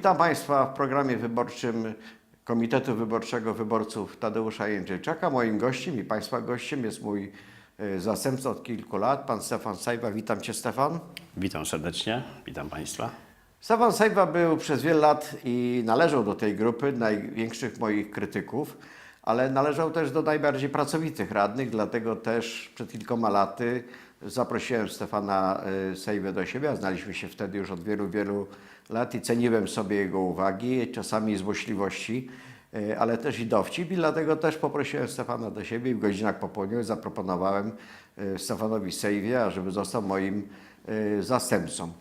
Witam Państwa w programie wyborczym Komitetu Wyborczego Wyborców Tadeusza Jędrzejczaka. Moim gościem i Państwa gościem jest mój e, zastępca od kilku lat, pan Stefan Sajba. Witam Cię Stefan. Witam serdecznie, witam Państwa. Stefan Sajba był przez wiele lat i należał do tej grupy największych moich krytyków, ale należał też do najbardziej pracowitych radnych, dlatego też przed kilkoma laty zaprosiłem Stefana y, Sejwę do siebie, a znaliśmy się wtedy już od wielu, wielu lat i ceniłem sobie jego uwagi, czasami złośliwości, y, ale też i dowcip i dlatego też poprosiłem Stefana do siebie i w godzinach popołudniowych zaproponowałem y, Stefanowi Sejwie, ażeby został moim y, zastępcą.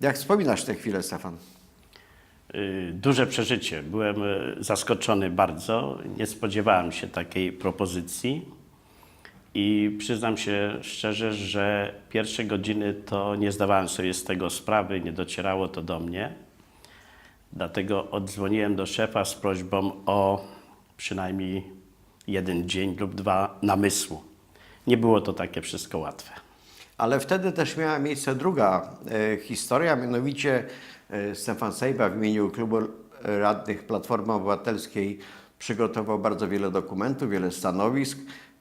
Jak wspominasz tę chwilę, Stefan? Duże przeżycie. Byłem zaskoczony bardzo. Nie spodziewałem się takiej propozycji. I przyznam się szczerze, że pierwsze godziny to nie zdawałem sobie z tego sprawy, nie docierało to do mnie. Dlatego oddzwoniłem do szefa z prośbą o przynajmniej jeden dzień lub dwa namysłu. Nie było to takie wszystko łatwe. Ale wtedy też miała miejsce druga e, historia, mianowicie e, Stefan Sejba w imieniu Klubu Radnych Platformy Obywatelskiej przygotował bardzo wiele dokumentów, wiele stanowisk,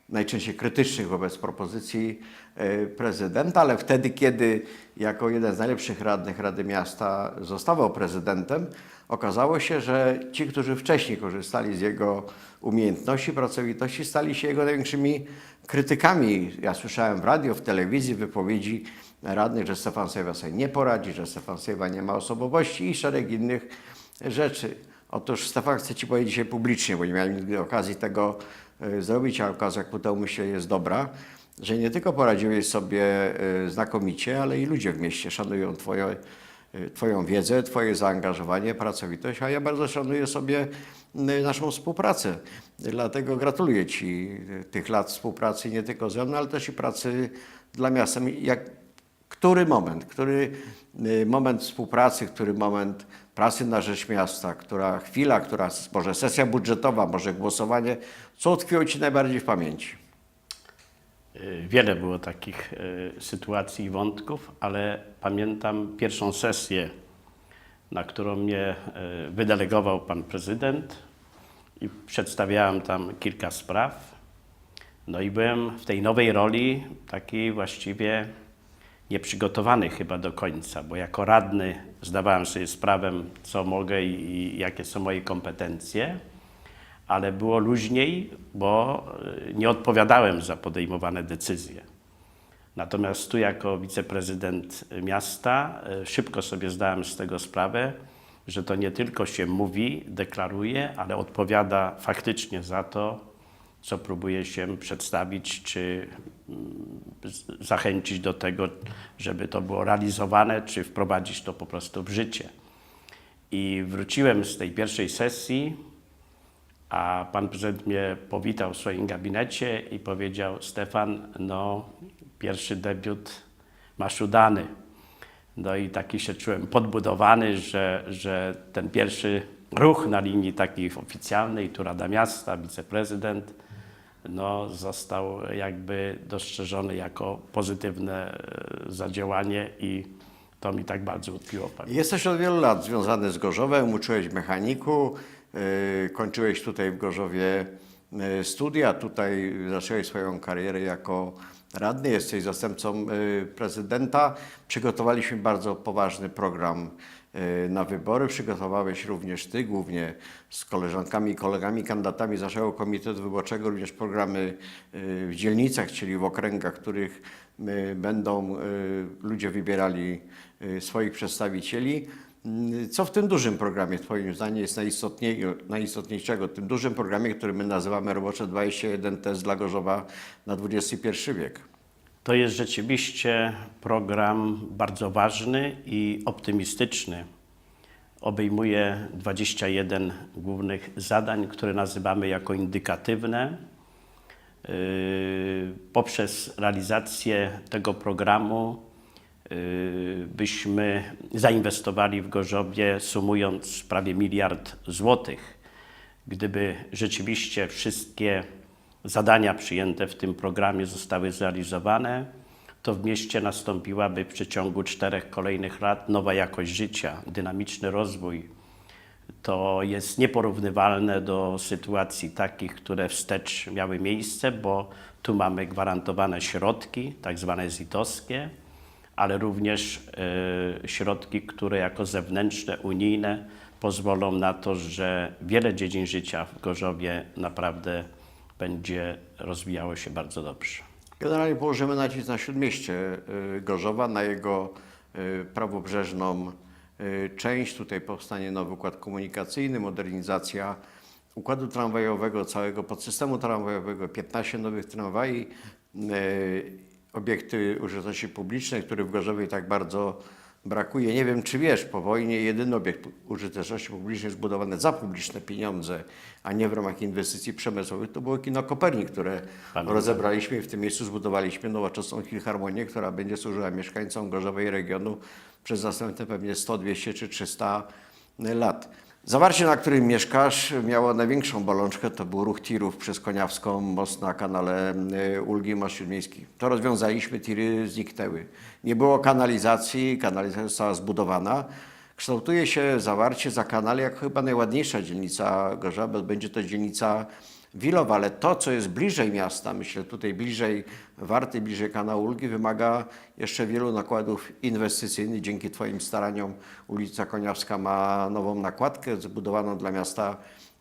najczęściej krytycznych wobec propozycji e, prezydenta, ale wtedy, kiedy jako jeden z najlepszych radnych Rady Miasta zostawał prezydentem, okazało się, że ci, którzy wcześniej korzystali z jego umiejętności, pracowitości, stali się jego największymi krytykami. Ja słyszałem w radio, w telewizji wypowiedzi radnych, że Stefan Sejwa sobie nie poradzi, że Stefan Sejwa nie ma osobowości i szereg innych rzeczy. Otóż Stefan chce Ci powiedzieć dzisiaj publicznie, bo nie miałem nigdy okazji tego zrobić, a okazja, jak temu myślę, jest dobra, że nie tylko poradziłeś sobie e, znakomicie, ale i ludzie w mieście szanują Twoje, e, Twoją wiedzę, Twoje zaangażowanie, pracowitość, a ja bardzo szanuję sobie naszą współpracę. Dlatego gratuluję Ci e, tych lat współpracy nie tylko ze mną, ale też i pracy dla miasta. Jak, który moment, który y, moment współpracy, który moment pracy na rzecz miasta, która chwila, która może sesja budżetowa, może głosowanie, co utkwiło Ci najbardziej w pamięci? Y, Wiele było takich y, sytuacji i wątków, ale pamiętam pierwszą sesję, na którą mnie wydelegował pan prezydent i przedstawiałem tam kilka spraw. No i byłem w tej nowej roli taki właściwie nieprzygotowany chyba do końca, bo jako radny zdawałem sobie sprawę, co mogę i, jakie są moje kompetencje, ale było luźniej, bo y, nie odpowiadałem za podejmowane decyzje. Natomiast tu jako wiceprezydent miasta y, szybko sobie zdałem z tego sprawę, że to nie tylko się mówi, deklaruje, ale odpowiada faktycznie za to, co próbuje się przedstawić, czy mm, zachęcić do tego, żeby to było realizowane, czy wprowadzić to po prostu w życie. I wróciłem z tej pierwszej sesji, a pan prezydent mnie powitał w swoim gabinecie i powiedział: Stefan, no, pierwszy debiut masz udany. No i taki się czułem podbudowany, że, że ten pierwszy ruch na linii takiej oficjalnej, tu Rada Miasta, wiceprezydent, no, został jakby dostrzeżony jako pozytywne e, zadziałanie i to mi tak bardzo utkwiło. Jesteś od wielu lat związany z Gorzowem, uczyłeś mechaniku, yy, kończyłeś tutaj w Gorzowie yy, studia, tutaj zacząłeś swoją karierę jako radny, jesteś zastępcą prezydenta. Przygotowaliśmy bardzo poważny program na wybory. Przygotowałeś również Ty, głównie z koleżankami i kolegami, kandydatami z naszego Komitetu Wyborczego, również programy yy, w dzielnicach, czyli w okręgach, których yy, będą ludzie wybierali swoich przedstawicieli. Co w tym dużym programie, Twoim zdaniem, jest najistotniej, najistotniejszego? Tym dużym programie, który my nazywamy Robocze 21 Test dla Gorzowa na XXI wiek. To jest rzeczywiście program bardzo ważny i optymistyczny. Obejmuje 21 głównych zadań, które nazywamy jako indykatywne. Yy, Poprzez realizację tego programu yy, byśmy zainwestowali w Gorzowie sumując prawie miliard złotych. Gdyby rzeczywiście wszystkie zadania przyjęte w tym programie zostały zrealizowane, to w mieście nastąpiłaby w przeciągu czterech kolejnych lat nowa jakość życia, dynamiczny rozwój. To jest nieporównywalne do sytuacji takich, które wstecz miały miejsce, bo tu mamy gwarantowane środki, tak zwane ZIT-owskie, ale również e, środki, które jako zewnętrzne, unijne pozwolą na to, że wiele dziedzin życia w Gorzowie naprawdę będzie rozwijało się bardzo dobrze. Generalnie położymy nacisk na śródmieście y, Gorzowa, na jego y, prawobrzeżną y, część. Tutaj powstanie nowy układ komunikacyjny, modernizacja układu tramwajowego, całego podsystemu tramwajowego, 15 nowych tramwaj, obiekty użyteczności publicznej, których w Gorzowie tak bardzo brakuje. Nie wiem, czy wiesz, po wojnie jedyny obiekt użyteczności publicznej zbudowany za publiczne pieniądze, a nie w ramach inwestycji przemysłowych, to było kino Kopernik, które rozebraliśmy i w tym miejscu zbudowaliśmy nowoczesną filharmonię, która będzie służyła mieszkańcom Gorzowa i regionu przez następne pewnie 100, 200 czy 300 lat. Zawarcie, na którym mieszkasz, miało największą bolączkę, to był ruch tirów przez Koniawską, most na kanale y, Ulgi, most śródmiejski. To rozwiązaliśmy, tiry zniknęły. Nie było kanalizacji, kanalizacja została zbudowana. Kształtuje się zawarcie za kanale jako chyba najładniejsza dzielnica Gorzowa, bo będzie to dzielnica Wilowa, ale to, co jest bliżej miasta, myślę tutaj bliżej Warty, bliżej kanału Ulgi, wymaga jeszcze wielu nakładów inwestycyjnych. Dzięki Twoim staraniom ulica Koniawska ma nową nakładkę zbudowaną dla miasta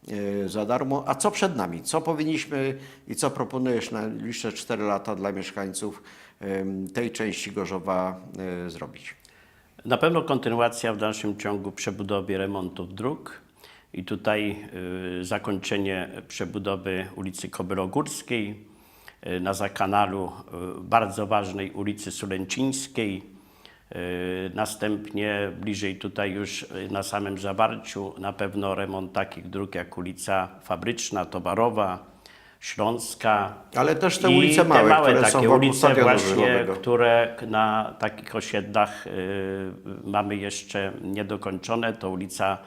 e, za darmo. A co przed nami? Co powinniśmy i co proponujesz na najbliższe 4 lata dla mieszkańców tej części Gorzowa e, zrobić? Na pewno kontynuacja w dalszym ciągu przebudowy remontów dróg i tutaj y, zakończenie przebudowy ulicy Kobylogórskiej, y, na zakanalu y, bardzo ważnej ulicy Sulęcińskiej, następnie bliżej tutaj już na samym zawarciu na pewno remont takich dróg jak ulica Fabryczna, Towarowa, Śląska, Ale też te ulice małe, te małe które takie są ulice właśnie, które na takich osiedlach mamy jeszcze niedokończone. To ulica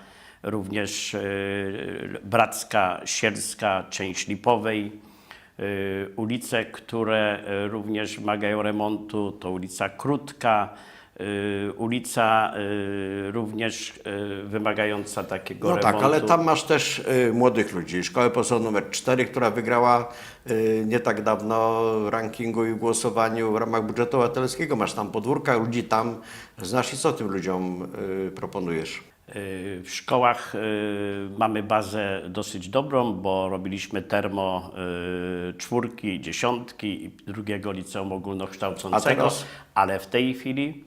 również y, Bracka, Sielska, część Lipowej. Y, ulice, które y, również wymagają remontu, to ulica Krótka, ulica również wymagająca takiego No remontu. tak, ale tam masz też młodych ludzi. Szkołę podstawową numer 4, która wygrała nie tak dawno w rankingu i głosowaniu w ramach budżetu obywatelskiego. Masz tam podwórka, ludzi tam znasz i co tym ludziom proponujesz? Y, W szkołach y, mamy bazę dosyć dobrą, bo robiliśmy termo y, czwórki, dziesiątki i drugiego liceum ogólnokształcącego, ale w tej chwili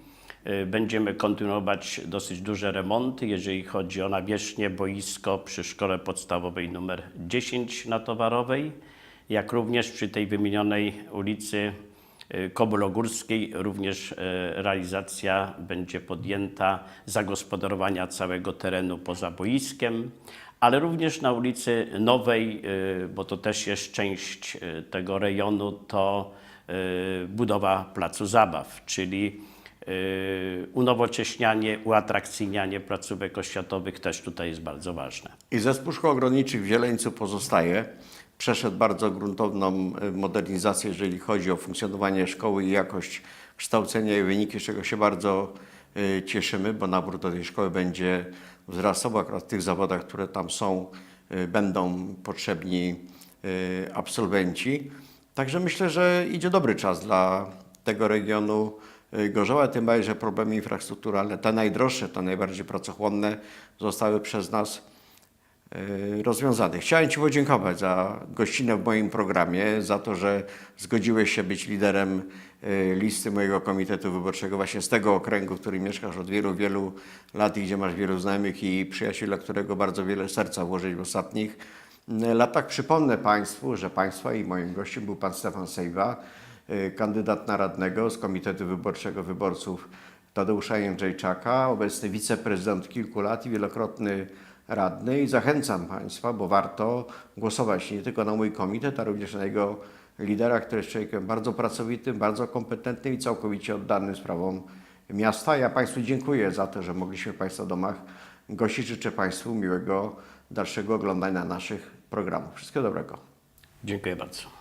będziemy kontynuować dosyć duże remonty, jeżeli chodzi o nawierzchnię, boisko przy szkole podstawowej numer 10 na Towarowej, jak również przy tej wymienionej ulicy y, Kobylogórskiej również y, realizacja będzie podjęta zagospodarowania całego terenu poza boiskiem, ale również na ulicy Nowej, y, bo to też jest część tego rejonu, to budowa placu zabaw, czyli unowocześnianie, uatrakcyjnianie placówek oświatowych też tutaj jest bardzo ważne. I zespół szkół ogrodniczych w Zieleńcu pozostaje. Przeszedł bardzo gruntowną y, modernizację, jeżeli chodzi o funkcjonowanie szkoły i jakość kształcenia i wyniki, z czego się bardzo y, cieszymy, bo nabór do tej szkoły będzie wzrastał. Akurat w tych zawodach, które tam są, y, będą potrzebni absolwenci. Także myślę, że idzie dobry czas dla tego regionu Gorzowa, tym bardziej, że problemy infrastrukturalne, te najdroższe, te najbardziej pracochłonne, zostały przez nas y, rozwiązane. Chciałem Ci podziękować za gościnę w moim programie, za to, że zgodziłeś się być liderem y, listy mojego komitetu wyborczego właśnie z tego okręgu, w którym mieszkasz od wielu, wielu lat i gdzie masz wielu znajomych i przyjaciół, dla którego bardzo wiele serca włożyć w ostatnich y, latach. Przypomnę Państwu, że Państwa i moim gościem był Pan Stefan Sejwa, kandydat na radnego z Komitetu Wyborczego Wyborców Tadeusza Jędrzejczaka, obecny wiceprezydent kilku lat i wielokrotny radny. I zachęcam Państwa, bo warto głosować nie tylko na mój komitet, a również na jego lidera, który jest człowiekiem bardzo pracowitym, bardzo kompetentnym i całkowicie oddanym sprawom miasta. Ja Państwu dziękuję za to, że mogliśmy w Państwa domach gościć. Życzę Państwu miłego dalszego oglądania naszych programów. Wszystkiego dobrego. Dziękuję bardzo.